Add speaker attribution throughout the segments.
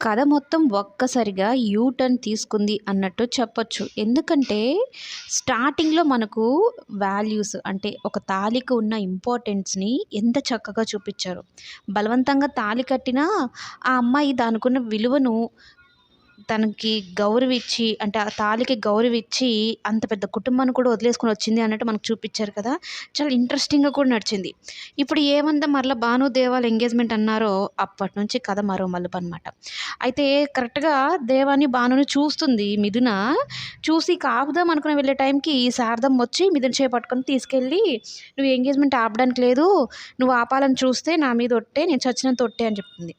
Speaker 1: కథ మొత్తం ఒక్కసారిగా యూ టర్న్ తీసుకుంది అన్నట్టు చెప్పొచ్చు. ఎందుకంటే స్టార్టింగ్లో మనకు వాల్యూస్ అంటే ఒక తాళికి ఉన్న ఇంపార్టెన్స్ని ఎంత చక్కగా చూపించారు. బలవంతంగా తాళి కట్టినా ఆ అమ్మాయి దానికున్న విలువను తనకి గౌరవిచ్చి అంటే ఆ తాళికి గౌరవిచ్చి అంత పెద్ద కుటుంబాన్ని కూడా వదిలేసుకొని వచ్చింది అన్నట్టు మనకు చూపించారు కదా. చాలా ఇంట్రెస్టింగ్గా కూడా నడిచింది. ఇప్పుడు ఏమందా మరలా భాను దేవాల ఎంగేజ్మెంట్ అన్నారో అప్పటి నుంచి కథ మరో మలుపు అనమాట అయితే కరెక్ట్గా దేవాన్ని భానుని చూస్తుంది మిథున. చూసి కాపుదాం అనుకుని వెళ్ళే టైంకి శారదం వచ్చి మిథున చేపట్టుకొని తీసుకెళ్ళి నువ్వు ఎంగేజ్మెంట్ ఆపడానికి లేదు. నువ్వు ఆపాలని చూస్తే నా మీద ఒట్టే నేను చచ్చినంత ఒట్టే అని చెప్తుంది.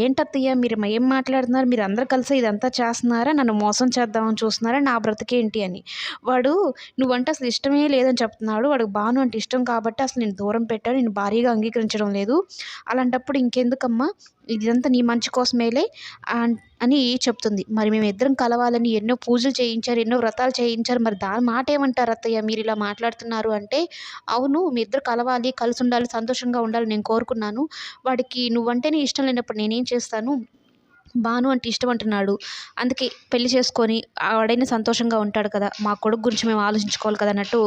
Speaker 1: ఏంటత్తయ్య మీరు ఏం మాట్లాడుతున్నారు? మీరు అందరు కలిసి ఇదంతా చేస్తున్నారా? నన్ను మోసం చేద్దామని చూస్తున్నారా? నా బ్రతికేంటి అని. వాడు నువ్వంటే అసలు ఇష్టమే లేదని చెప్తున్నాడు. వాడికి బాను అంటే ఇష్టం కాబట్టి అసలు నేను దూరం పెట్టాను. నేను భారీగా అంగీకరించడం లేదు. అలాంటప్పుడు ఇంకెందుకమ్మా? ఇదంతా నీ మంచి కోసమేలే అని చెప్తుంది. మరి మేము ఇద్దరం కలవాలని ఎన్నో పూజలు చేయించారు ఎన్నో వ్రతాలు చేయించారు. మరి దాని మాట ఏమంటారు అత్తయ్య? మీరు ఇలా మాట్లాడుతున్నారు అంటే అవును మీ ఇద్దరు కలవాలి కలిసి ఉండాలి సంతోషంగా ఉండాలి నేను కోరుకున్నాను. వాడికి నువ్వంటేనే ఇష్టం లేనప్పుడు నేనేం చేస్తాను? భాను అంటే ఇష్టం అంటున్నాడు అందుకే పెళ్ళి చేసుకొని ఆడైనా సంతోషంగా ఉంటాడు కదా మా కొడుకు గురించి మేము ఆలోచించుకోవాలి కదా అన్నట్టు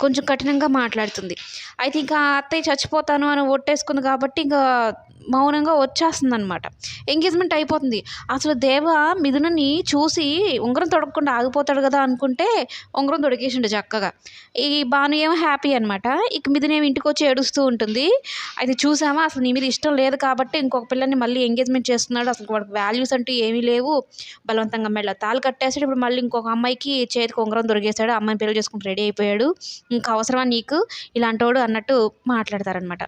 Speaker 1: కొంచెం కఠినంగా మాట్లాడుతుంది. అయితే ఇంకా అత్తయ్య చచ్చిపోతాను అని ఒట్టేసుకుంది కాబట్టి ఇంకా మౌనంగా వచ్చేస్తుంది అనమాట ఎంగేజ్మెంట్ అయిపోతుంది. అసలు దేవ మిథునని చూసి ఉంగరం తొడగకుండా ఆగిపోతాడు కదా అనుకుంటే ఉంగరం తొడిగేసిండు చక్కగా. ఈ భాను ఏమో హ్యాపీ అనమాట ఇక మిథున ఏమి ఇంటికి వచ్చి ఏడుస్తూ ఉంటుంది. అయితే చూసామా? అసలు నీ మీద ఇష్టం లేదు కాబట్టి ఇంకొక పిల్లని మళ్ళీ ఎంగేజ్మెంట్ చేస్తున్నాడు. అసలు వాడికి వాల్యూస్ అంటూ ఏమీ లేవు. బలవంతంగా మెళ్ళ తాళ్ళు కట్టేసాడు ఇప్పుడు మళ్ళీ ఇంకొక అమ్మాయికి చేతికి ఉంగరం దొరికేశాడు అమ్మాయిని పెళ్ళి చేసుకుని రెడీ అయిపోయాడు. ఇంకా అవసరమా నీకు? ఇలాంటోడు అన్నట్టు మాట్లాడతారనమాట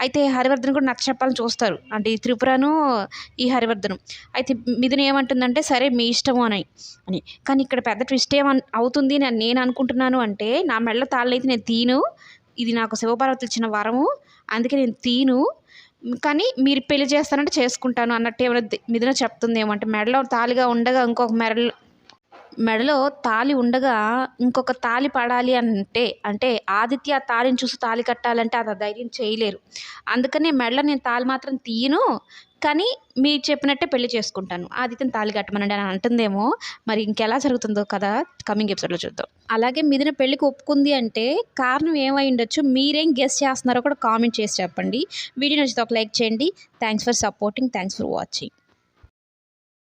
Speaker 1: అయితే హరివర్ధన్ కూడా నచ్చ చెప్పాలని చూస్తారు అంటే ఈ త్రిపురను ఈ హరివర్ధనం. అయితే మిథున ఏమంటుందంటే సరే మీ ఇష్టము అని అని. కానీ ఇక్కడ పెద్ద ట్విస్ట్ ఏమన్ అవుతుంది అని నేను అనుకుంటున్నాను అంటే నా మెళ్ళ తాళ్ళైతే నేను తీను. ఇది నాకు శివపార్వతి ఇచ్చిన వరము. అందుకే నేను తీను. కానీ మీరు పెళ్ళి చేస్తానంటే చేసుకుంటాను అన్నట్టు ఏమైనా మిథున చెప్తుంది ఏమంటే మెడలో తాళిగా ఉండగా ఇంకొక మెడలో మెడలో తాళి ఉండగా ఇంకొక తాళి పడాలి అంటే అంటే ఆదిత్య తాళిని చూసి తాళి కట్టాలంటే అది ధైర్యం చేయలేరు. అందుకనే మెడలో నేను తాళి మాత్రం తీయను కానీ మీరు చెప్పినట్టే పెళ్ళి చేసుకుంటాను. ఆదిత్యం తాళి కట్టమనండి అని అంటుందేమో మరి ఇంకెలా జరుగుతుందో కదా కమింగ్ ఎపిసోడ్లో చూద్దాం. అలాగే మిదిన పెళ్ళికి ఒప్పుకుంది అంటే కారణం ఏమై ఉండొచ్చు మీరేం గెస్ట్ చేస్తున్నారో కూడా కామెంట్ చేసి చెప్పండి. వీడియో నచ్చితే ఒక లైక్ చేయండి. Thanks for supporting. Thanks for watching.